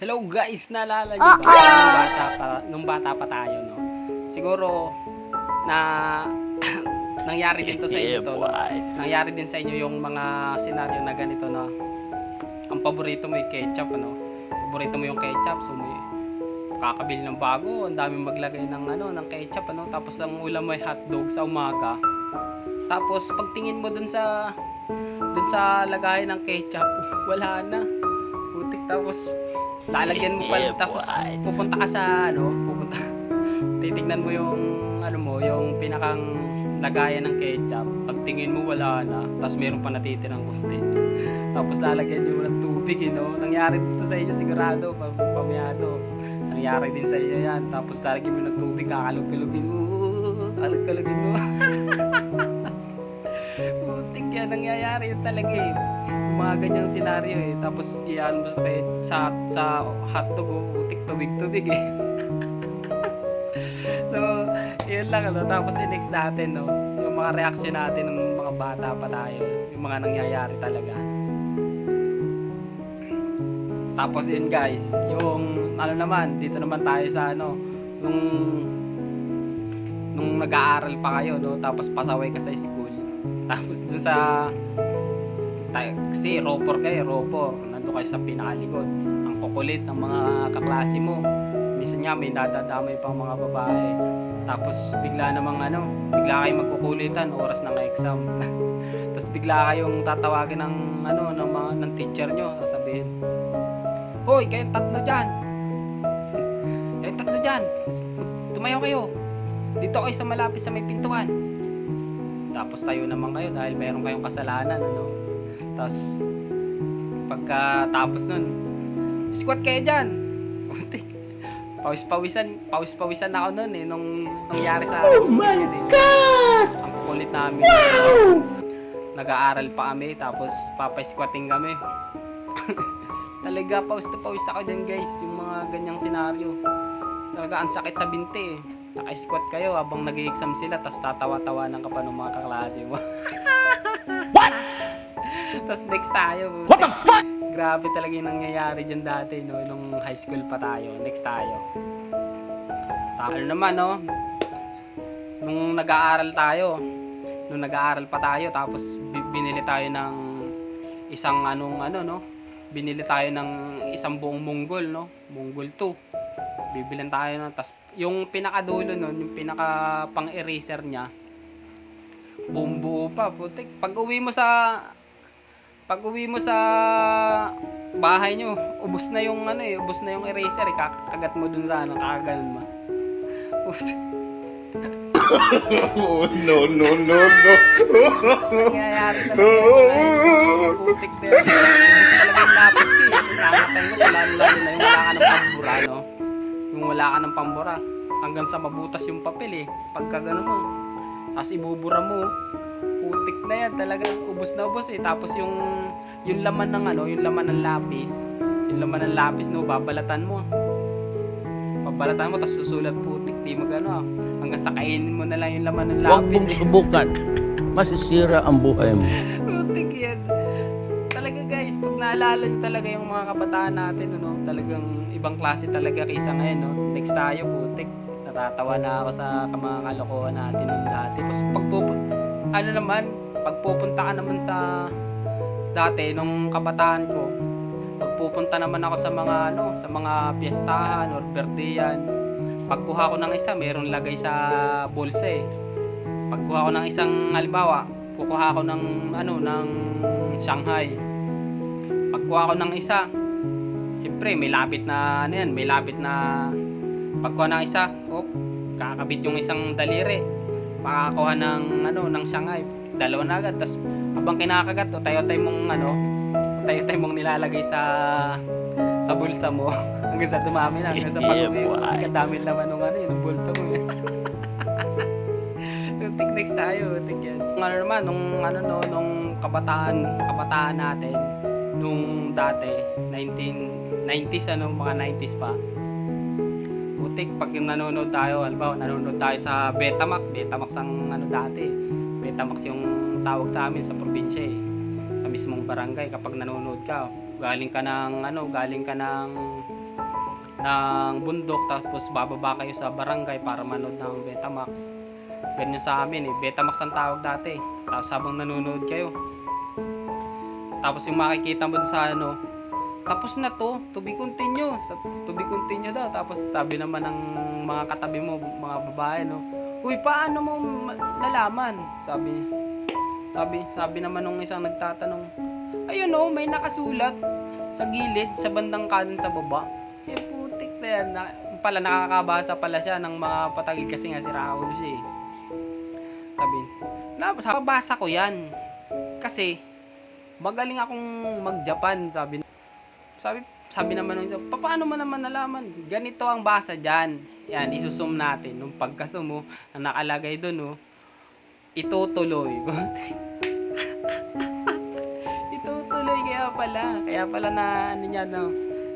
Hello guys, naalala niyo ba? Nung bata pa, nung bata pa tayo, no? Siguro, na nangyari din to sa inyo to, no? Nangyari din sa inyo yung mga senaryo na ganito, no? Ang paborito mo yung ketchup, ano? Paborito mo yung ketchup, so may kakabili ng bago, ang daming maglagay ng ano, ng ketchup, ano? Tapos ang ulam mo ay hotdog sa umaga. Tapos pagtingin mo dun sa dun sa lagayan ng ketchup, wala na. Tapos lalagyan mo pa Yeah, tapos pupunta ka sa ano, pupunta titignan mo yung ano mo, yung pinakang lagayan ng ketchup. Pagtingin mo wala na, tapos meron pa natitirang konti. tapos lalagyan mo ng tubig, you know? Nangyari dito sa inyo sigurado, pam- pamiyado. Nangyari din sa inyo yan. Tapos lalagyan mo ng tubig, kakalog-kalugin mo. Kalog-kalugin mo. Putik yan, nangyayari yun talaga eh. Yung mga ganyang senaryo eh. Tapos iyan mo sa, sa, sa hotdog, oh, putik tubig-tubig eh. so, yun lang ano. Tapos i-next natin, no? Yung mga reaction natin ng mga bata pa tayo. Yung mga nangyayari talaga. Tapos yun guys, yung ano naman, dito naman tayo sa ano, nung nung nag-aaral pa kayo, no? Tapos pasaway ka sa school. Tapos dun sa tayo, kasi ropor kayo, ropor. Nandun kayo sa pinakalikod. Ang kukulit ng mga kaklase mo. Minsan nga may nadadamay pang mga babae. Tapos bigla namang ano, bigla kayong magkukulitan oras ng exam. Tapos bigla kayong tatawagin ng ano ng mga ng teacher nyo, sasabihin, Hoy, kayong tatlo dyan! Kayong tatlo dyan! Tumayo kayo! Dito kayo sa malapit sa may pintuan. Tapos tayo naman kayo dahil meron kayong kasalanan, ano? Tapos, pagkatapos nun, squat kayo dyan! Putik. Pawis-pawisan, pawis-pawisan ako nun eh, nung nangyari sa akin. Oh my God! Ang kulit namin. Wow! Nag-aaral pa kami, tapos papay-squatting kami. Talaga, pawis na pawis ako dyan guys, yung mga ganyang senaryo. Talaga, ang sakit sa binti eh. Naka-squat kayo habang nag-exam sila, tapos pa ng mga kaklase mo. What? Tapos next tayo. What the fuck? Grabe talaga yung nangyayari dyan dati, no? Nung high school pa tayo. Next tayo. Ta- Ano naman, no? Nung nag-aaral tayo, nung nag-aaral pa tayo, tapos bi- binili tayo ng isang anong ano, no? Binili tayo ng isang buong munggol, no? Munggol 2 bibilan tayo ng tas yung pinakadulo nun yung pinaka pang eraser niya bumbuo pa putik pag uwi mo sa pag uwi mo sa bahay nyo ubos na yung ano eh ubos na yung eraser eh. Kakagat mo dun sa ano kakaganon mo. Oh, no, no, no, no. nangyayari talaga yun. putik na yun. Ubos talaga yung lapis ko eh. Namatay mo wala lalo na yung wala ka ng pambura no? Yung wala ka ng pambura hanggang sa mabutas yung papel eh. Pagka gano'n mo tapos ibubura mo putik na yan talaga ubos na ubos eh tapos yung yung laman ng ano yung laman ng lapis yung laman ng lapis no babalatan mo babalatan mo tapos susulat putik di mo gano ah. hanggang sa kainin mo na lang yung laman ng Huwag lapis mong eh. subukan. Masisira ang buhay mo. Putik yan. Talaga guys, pag naalala nyo talaga yung mga kabataan natin, ano, talagang ibang klase talaga kaysa ngayon, no? Next tayo, putik. Natatawa na ako sa mga kalokohan natin nung dati. Tapos pag ano naman, pag pupunta ka naman sa dati, nung kabataan ko, pag pupunta naman ako sa mga ano, sa mga piyestahan or birthdayan, pagkuha ko ng isa, meron lagay sa bulsa eh pagkuha ko ng isang halimbawa, kukuha ko ng ano ng Shanghai. Pagkuha ko ng isa, siyempre may lapit na ano yan, may lapit na pagkuha ng isa, oh, kakabit yung isang daliri. Makakuha ng ano ng Shanghai, dalawa na agad. Tapos habang kinakagat, o tayo tayo mong ano, tayo tayo mong nilalagay sa sa bulsa mo hanggang sa dumami na hanggang sa Yeah, pag-uwi mo boy. ang dami naman ng ano yun, ng bulsa mo eh. Yung next tayo, tik yan. Nung ano naman, nung ano no, nung kabataan, kabataan natin, nung dati, 1990s ano, mga 90s pa. Putik, pag yung nanonood tayo, halimbawa, nanonood tayo sa Betamax, Betamax ang ano dati. Betamax yung tawag sa amin sa probinsya eh. Sa mismong barangay, kapag nanonood ka, galing ka ng ano, galing ka ng ng bundok tapos bababa kayo sa barangay para manood ng Betamax. Ganyan sa amin eh. Betamax ang tawag dati. Tapos habang nanonood kayo. Tapos yung makikita mo sa ano, tapos na to, to be continue. To be continue daw. Tapos sabi naman ng mga katabi mo, mga babae, no, Uy, paano mo ma- nalaman? Sabi. Sabi, sabi naman nung isang nagtatanong, ayun oh, may nakasulat sa gilid, sa bandang kanan sa baba. Eh, putik na yan. Na, pala, nakakabasa pala siya ng mga patagil kasi nga si Raul siya eh. Sabi, nabasa ko yan. Kasi, magaling akong mag-Japan, sabi. Sabi, sabi naman nung isa, paano mo naman nalaman? Ganito ang basa dyan. Yan, isusum natin. Nung pagkasum mo, na nakalagay doon, oh, itutuloy. itutuloy kaya pala. Kaya pala na, ano niya, no?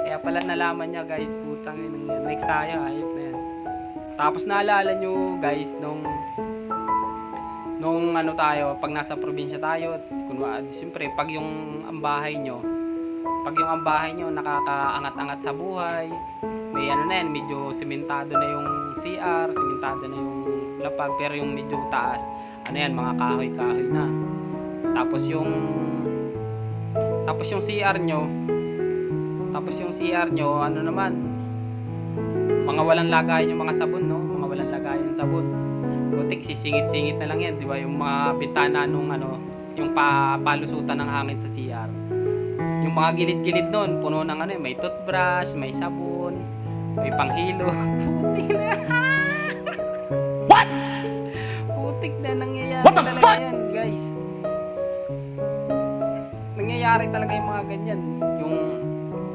Kaya pala nalaman niya, guys, putang ina. Next tayo, ayop na yan. Tapos naalala nyo, guys, nung nung ano tayo, pag nasa probinsya tayo, kunwari, siyempre, pag yung ang bahay nyo, pag yung ang bahay nyo nakakaangat-angat sa buhay, may ano na yan, medyo sementado na yung CR, sementado na yung lapag, pero yung medyo taas, ano yan, mga kahoy-kahoy na. Tapos yung, tapos yung CR nyo, tapos yung CR nyo, ano naman, mga walang lagayan yung mga sabon, no? Mga walang lagayan yung sabon. Butik, sisingit-singit na lang yan, di ba? Yung mga bintana nung ano, yung pa palusutan ng hangin sa CR. Mga gilid-gilid doon, puno ng ano, may toothbrush, may sabon, may panghilo. Putik na. What? Putik na nangyayari What the talaga fuck? yan, guys. Nangyayari talaga yung mga ganyan. Yung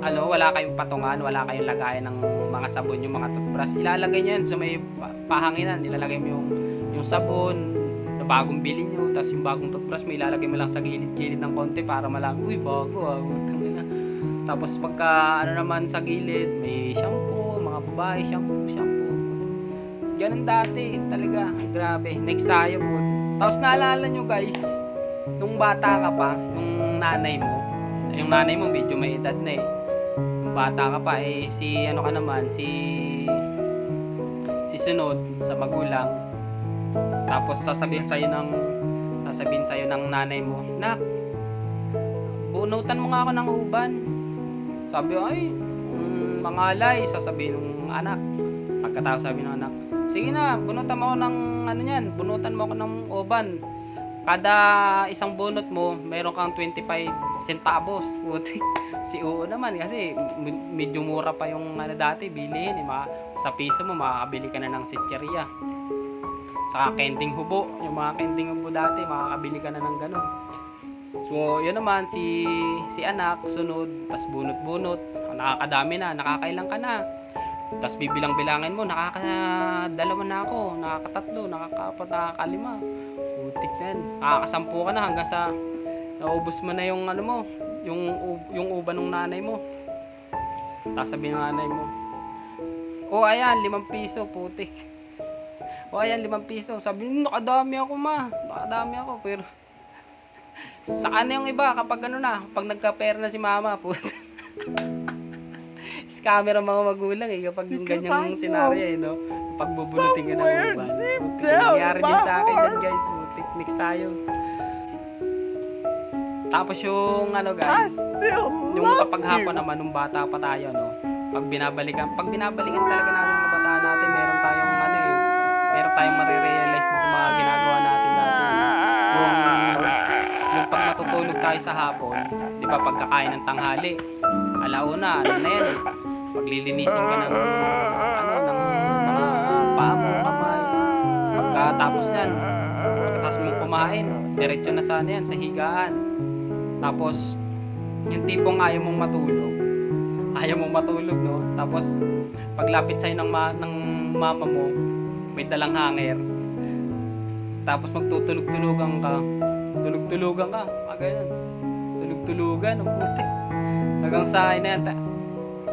ano, wala kayong patungan, wala kayong lagayan ng mga sabon, yung mga toothbrush. Ilalagay nyo yan sa may pa- pahanginan. Ilalagay mo yung, yung sabon na bagong bili nyo. Tapos yung bagong toothbrush mo, ilalagay mo lang sa gilid-gilid ng konti para malaman, uy, bago ah. Putang ina." Tapos pagka ano naman sa gilid, may shampoo, mga babae, shampoo, shampoo. Ganun dati, talaga. Grabe. Next tayo po. Tapos naalala nyo guys, nung bata ka pa, nung nanay mo, yung nanay mo medyo may edad na eh. Nung bata ka pa eh, si ano ka naman, si si sunod sa magulang. Tapos sasabihin sa'yo ng sasabihin sa'yo ng nanay mo, Nak, bunutan mo nga ako ng uban. Sabi ay, mm, mangalay, sasabihin ng anak. Pagkatapos sabi ng anak, sige na, bunutan mo ako ng ano yan, bunutan mo ako ng uban. Kada isang bunot mo, meron kang 25 centavos. Puti. Si Oo naman kasi medyo mura pa yung ano dati bilihin. Eh. Mga, sa piso mo, makakabili ka na ng sitcheria. Saka kending hubo. Yung mga kending hubo dati, makakabili ka na ng ganun. So, yun naman, si, si anak, sunod, tas bunot-bunot. Nakakadami na, nakakailang ka na. Tapos bibilang-bilangin mo, nakakadalawa na ako, nakakatatlo, nakakaapat, nakakalima. Putik na yan. Nakakasampu ka na hanggang sa naubos mo na yung ano mo, yung, yung uban ng nanay mo. Tapos sabi ng nanay mo, oh ayan, limang piso, putik. O ayan, limang piso. Sabi niya, nakadami ako ma. Nakadami ako. Pero, saan na yung iba kapag ano na, pag nagka-pera na si mama, putik. Scammer ang mga magulang eh kapag yung Because ganyang senaryo eh, no? Kapag bubulutin ka ng uban. nangyari in din sa akin yan guys. Next tayo. Tapos yung ano guys, yung kapag hapon naman, nung bata pa tayo, no? Pag binabalikan, pag binabalikan talaga natin, tayo sa hapon, di ba pagkakain ng tanghali, alauna, ano na yan eh, paglilinisin ka ng, ano, ng mga paa mo, kamay, pagkatapos yan, pagkatapos mong kumain, diretso na sana yan, sa higaan. Tapos, yung tipong ayaw mong matulog, ayaw mong matulog, no? Tapos, paglapit sa'yo ng, ma- ng mama mo, may dalang hanger. Tapos magtutulog-tulugan ka. Tulog-tulugan ka. Ganyan. Tulog-tulugan, ang puti. Hanggang sa na yan. ta-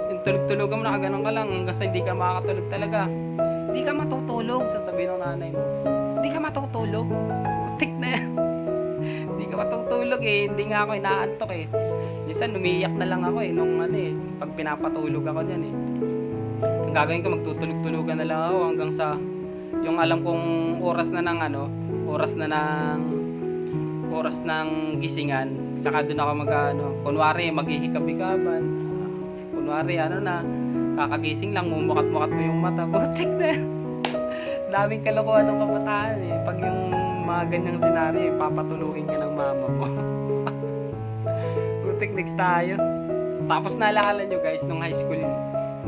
Yung tulog-tulugan mo, nakaganon ka lang. Sa hindi ka makakatulog talaga. Hindi ka matutulog, sasabihin ng nanay mo. Hindi ka matutulog. Putik na yan. Hindi ka matutulog eh. Hindi nga ako inaantok eh. Minsan umiiyak na lang ako eh. Nung ano eh. Pag pinapatulog ako niyan eh. ang gagawin ko magtutulog-tulugan na lang ako hanggang sa yung alam kong oras na ng ano, oras na ng oras ng gisingan. Saka doon ako mag ano, kunwari maghihikab-hikaban. Kunwari ano na, kakagising lang, mumukat-mukat mo yung mata. Butik na. Daming kalokohan ng kabataan eh. Pag yung mga ganyang senaryo, papatulugin ka ng mama mo. Butik next tayo. Tapos naalala nyo guys, nung high school,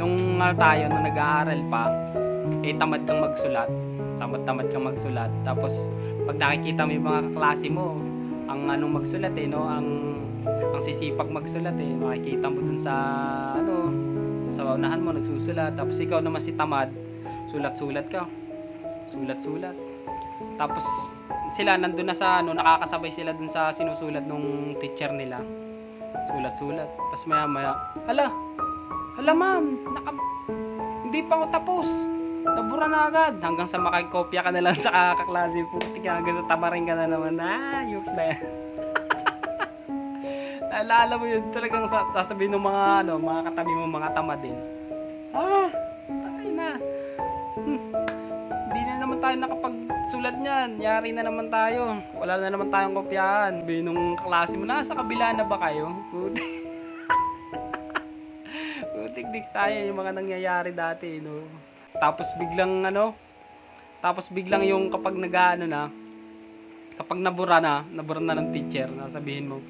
nung ano tayo, nung nag-aaral pa, eh tamad kang magsulat. Tamad-tamad kang magsulat. Tapos pag nakikita mo yung mga kaklase mo, ang anong magsulat eh, no? Ang ang sisipag magsulat eh. Makikita mo dun sa ano, sa unahan mo nagsusulat. Tapos ikaw naman si tamad, sulat-sulat ka. Sulat-sulat. Tapos sila nandun na sa ano, nakakasabay sila dun sa sinusulat nung teacher nila. Sulat-sulat. Tapos maya maya, hala, hala ma'am, naka, hindi pa ako tapos. Nabura na agad. Hanggang sa makikopya ka na lang sa kaklase. Puti ka hanggang sa tamarin ka na naman. Ah, yuk na yan. Naalala mo yun talagang sa- sasabihin ng mga ano, mga katabi mo mga tamad din. Ah, tayo na. Hmm. Hindi na naman tayo nakapagsulat niyan. Yari na naman tayo. Wala na naman tayong kopyahan. Sabi nung klase mo, nasa kabila na ba kayo? Puti. Putik diks tayo yung mga nangyayari dati, no? Tapos biglang ano, tapos biglang yung kapag nag-ano na, kapag nabura na, nabura na ng teacher, nasabihin mo,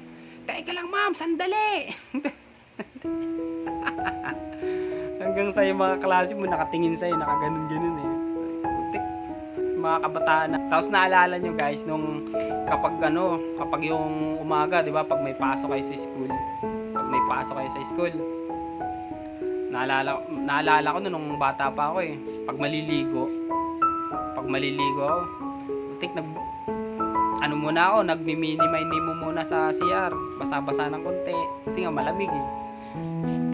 Teka lang ma'am, sandali! Hanggang sa yung mga klase mo nakatingin sa'yo, nakaganon-ganon eh. Putik. Mga kabataan na. Tapos naalala nyo guys, nung kapag ano, kapag yung umaga, di ba, pag may pasok kayo sa school, pag may pasok kayo sa school, naalala, naalala ko nun nung bata pa ako eh, pag maliligo, pag maliligo ako, putik, nag, ano muna ako, nagmi-mini-mini mo muna sa CR, basa-basa ng konti, kasi nga malamig eh.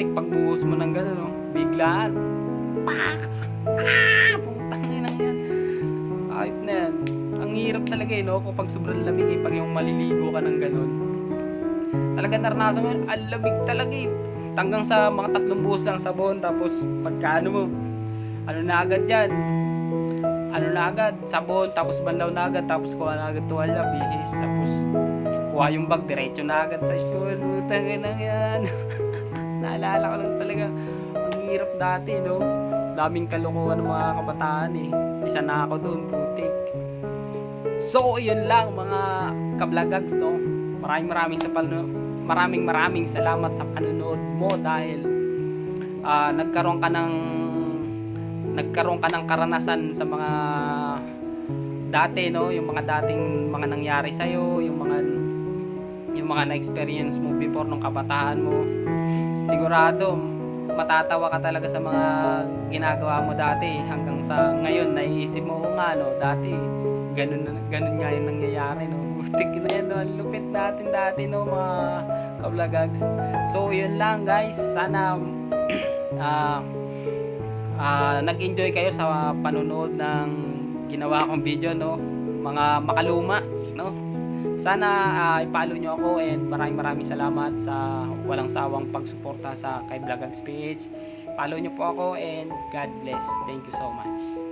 Tik, pagbuhos mo ng gano'n, no? biglaan. Pak! Ah! Putang ina yan. Ayop na yan. Ang hirap talaga eh, no? Kapag sobrang lamig eh, pag yung maliligo ka ng gano'n. Talaga naranasan ko, yun, ang lamig talaga eh. Hanggang sa mga tatlong buhos lang sabon, tapos pagka ano mo, ano na agad yan, ano na agad, sabon, tapos banlaw na agad, tapos kuha na agad tuwalya, bihis, tapos kuha yung bag, diretso na agad sa school, utang na yan. Naalala ko lang talaga, ang hirap dati, no? Daming kalokohan ng mga kabataan eh. Isa na ako doon, putik. So, yun lang mga kablagags, no? Maraming maraming sa pano maraming maraming salamat sa panonood mo dahil ah, nagkaroon ka ng nagkaroon ka ng karanasan sa mga dati no? Yung mga dating mga nangyari sa yung mga yung mga na-experience mo before nung kabataan mo. Sigurado matatawa ka talaga sa mga ginagawa mo dati hanggang sa ngayon. Naiisip mo "Oo nga no? Dati ganun ganun nga yung nangyayari no Butik na yan Ang lupit natin dati no mga kablagags so yun lang guys. Sana ah ah, nag-enjoy kayo sa panonood ng ginawa kong video no? Mga makaluma no? Sana ah, i-follow nyo ako and maraming maraming salamat sa walang sawang pagsuporta sa kay Blagags PH follow nyo po ako and God bless. Thank you so much